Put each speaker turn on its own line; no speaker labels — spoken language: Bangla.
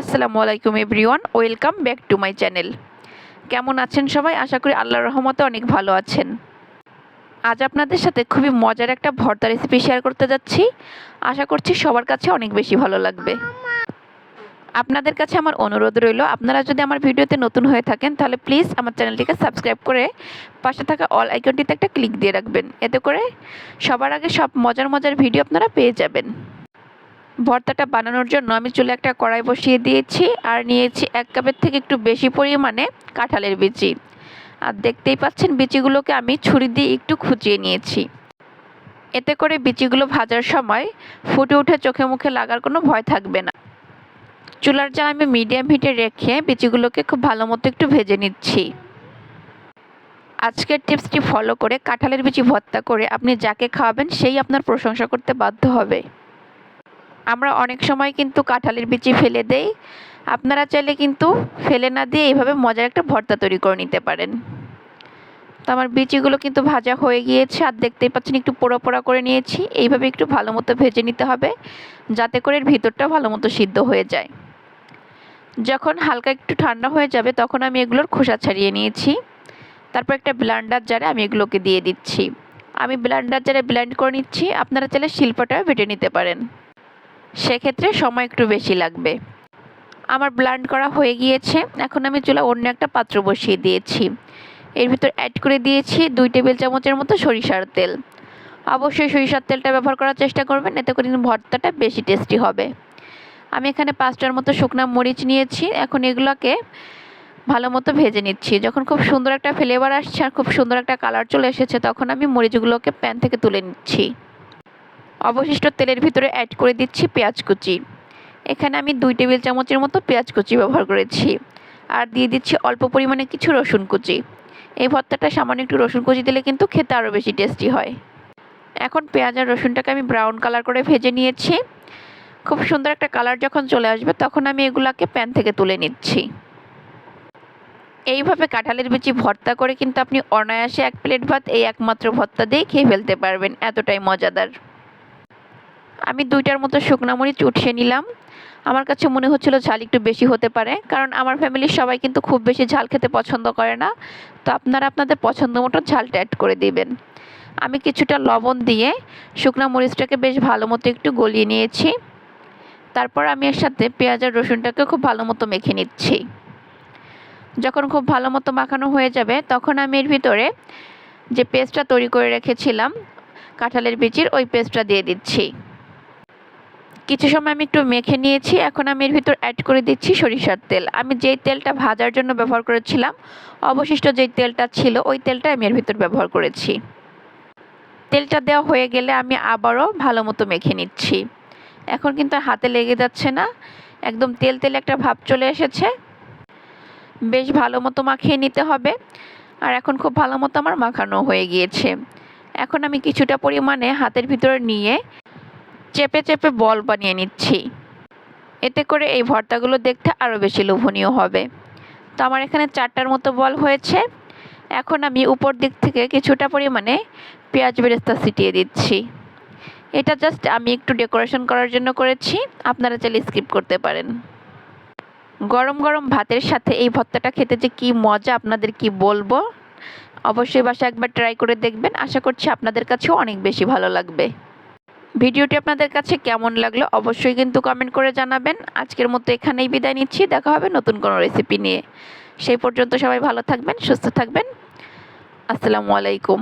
আসসালামু আলাইকুম everyone, welcome back to my channel. কেমন আছেন সবাই? আশা করি আল্লাহর রহমতে অনেক ভালো আছেন। আজ আপনাদের সাথে খুবই মজার একটা ভর্তা রেসিপি শেয়ার করতে যাচ্ছি। আশা করছি সবার কাছে অনেক বেশি ভালো লাগবে। আপনাদের কাছে আমার অনুরোধ রইল, আপনারা যদি আমার ভিডিওতে নতুন হয়ে থাকেন, তাহলে প্লিজ আমার চ্যানেলটিকে সাবস্ক্রাইব করে পাশে থাকা অল আইকনটিতে একটা ক্লিক দিয়ে রাখবেন। এতে করে সবার আগে সব মজার মজার ভিডিও আপনারা পেয়ে যাবেন। ভর্তাটা বানানোর জন্য আমি চুলে একটা কড়াই বসিয়ে দিয়েছি আর নিয়েছি এক কাপের থেকে একটু বেশি পরিমাণে কাঁঠালের বিচি। আর দেখতেই পাচ্ছেন বিচিগুলোকে আমি ছুরি দিয়ে একটু খুঁচিয়ে নিয়েছি। এতে করে বিচিগুলো ভাজার সময় ফুটে উঠে চোখে মুখে লাগার কোনো ভয় থাকবে না। চুলার জাল আমি মিডিয়াম হিটে রেখে বিচিগুলোকে খুব ভালো মতো একটু ভেজে নিচ্ছি। আজকের টিপসটি ফলো করে কাঁঠালের বিচি ভর্তা করে আপনি যাকে খাওয়াবেন সেই আপনার প্রশংসা করতে বাধ্য হবে। আমরা অনেক সময় কিন্তু কাঁঠালের বিচি ফেলে দেই। আপনারা চাইলে কিন্তু ফেলে না দিয়ে এইভাবে মজার একটা ভর্তা তৈরি করে নিতে পারেন। তো আমার বিচিগুলো কিন্তু ভাজা হয়ে গিয়েছে। আর দেখতেই পাচ্ছেন একটু পোড়া পোড়া করে নিয়েছি। এইভাবে একটু ভালো মতো ভেজে নিতে হবে, যাতে করে এর ভিতরটা ভালো মতো সিদ্ধ হয়ে যায়। যখন হালকা একটু ঠান্ডা হয়ে যাবে, তখন আমি এগুলোর খোসা ছাড়িয়ে নিয়েছি। তারপর একটা ব্লান্ডার জারে আমি এগুলোকে দিয়ে দিচ্ছি। আমি ব্লান্ডার জারে ব্লেন্ড করে নিচ্ছি। আপনারা চাইলে শিল্পটাও বেটে নিতে পারেন। সেক্ষেত্রে সময় একটু বেশি লাগবে। আমার ব্লান্ড করা হয়ে গিয়েছে। এখন আমি চুলা অন্য একটা পাত্র বসিয়ে দিয়েছি। এর ভিতর অ্যাড করে দিয়েছি দুই টেবিল চামচের মতো সরিষার তেল। অবশ্যই সরিষার তেলটা ব্যবহার করার চেষ্টা করবেন, এতে করে ভর্তাটা বেশি টেস্টি হবে। আমি এখানে পাঁচটার মতো শুকনা মরিচ নিয়েছি। এখন এগুলোকে ভালো মতো ভেজে নিচ্ছি। যখন খুব সুন্দর একটা ফ্লেভার আসছে আর খুব সুন্দর একটা কালার চলে এসেছে, তখন আমি মরিচগুলোকে প্যান থেকে তুলে নিচ্ছি। অবশিষ্ট তেলের ভিতরে অ্যাড করে দিচ্ছি পেঁয়াজ কুচি। এখানে আমি দুই টেবিল চামচের মতো পেঁয়াজ কুচি ব্যবহার করেছি। আর দিয়ে দিচ্ছি অল্প পরিমাণে কিছু রসুন কুচি। এই ভর্তাটা সামান্য একটু রসুন কুচি দিলে কিন্তু খেতে আরও বেশি টেস্টি হয়। এখন পেঁয়াজ আর রসুনটাকে আমি ব্রাউন কালার করে ভেজে নিয়েছি। খুব সুন্দর একটা কালার যখন চলে আসবে তখন আমি এগুলাকে প্যান থেকে তুলে নিচ্ছি। এইভাবে কাঁঠালের বিচি ভর্তা করে কিন্তু আপনি অনায়াসে এক প্লেট ভাত এই একমাত্র ভর্তা দিয়ে খেয়ে ফেলতে পারবেন। এতটাই মজাদার। আমি দুইটার মতো শুকনা মরিচ উঠিয়ে নিলাম। আমার কাছে মনে হচ্ছিল ঝাল একটু বেশি হতে পারে, কারণ আমার ফ্যামিলির সবাই কিন্তু খুব বেশি ঝাল খেতে পছন্দ করে না। তো আপনারা আপনাদের পছন্দ মতো ঝালটা অ্যাড করে দিবেন। আমি কিছুটা লবণ দিয়ে শুকনা মরিচটাকে বেশ ভালো মতো একটু গলিয়ে নিয়েছি। তারপর আমি এর সাথে পেঁয়াজ আর রসুনটাকে খুব ভালো মতো মেখে নিচ্ছি। যখন খুব ভালো মতো মাখানো হয়ে যাবে, তখন আমি এর ভিতরে যে পেস্টটা তৈরি করে রেখেছিলাম, কাঁঠালের বিচির ওই পেস্টটা দিয়ে দিচ্ছি। কিছু সময় আমি একটু মেখে নিয়েছি, এখন আমি এর ভিতর অ্যাড করে দিচ্ছি সরিষার তেল। আমি যেই তেলটা ভাজার জন্য ব্যবহার করেছিলাম, অবশিষ্ট যেই তেলটা ছিল, ওই তেলটা আমি এর ভিতর ব্যবহার করেছি। তেলটা দেওয়া হয়ে গেলে আমি আবারও ভালো মতো মেখে নিচ্ছি। এখন কিন্তু হাতে লেগে যাচ্ছে না, একদম তেল তেল একটা ভাব চলে এসেছে। বেশ ভালো মতো মাখিয়ে নিতে হবে, আর এখন খুব ভালো মতো আমার মাখানো হয়ে গিয়েছে। এখন আমি কিছুটা পরিমাণে হাতের ভিতরে নিয়ে চেপে চেপে বল বানিয়ে নিচ্ছি। এতে করে এই ভর্তাগুলো দেখতে আরও বেশি লোভনীয় হবে। তো আমার এখানে চারটার মতো বল হয়েছে। এখন আমি উপর দিক থেকে কিছুটা পরিমাণে পেঁয়াজ বেরেস্তা ছিটিয়ে দিচ্ছি। এটা জাস্ট আমি একটু ডেকোরেশন করার জন্য করেছি। আপনারা চাইলে স্কিপ করতে পারেন। গরম গরম ভাতের সাথে এই ভর্তাটা খেতে যে কি মজা, আপনাদের কি বলব? অবশ্যই বাসা একবার ট্রাই করে দেখবেন। আশা করছি আপনাদের কাছেও অনেক বেশি ভালো লাগবে। ভিডিওটি আপনাদের কাছে কেমন লাগল অবশ্যই কিন্তু কমেন্ট করে জানাবেন। আজকের মতো এখানেই বিদায় নিচ্ছি। দেখা হবে নতুন কোনো রেসিপি নিয়ে। সেই পর্যন্ত সবাই ভালো থাকবেন, সুস্থ থাকবেন। আসসালামু আলাইকুম।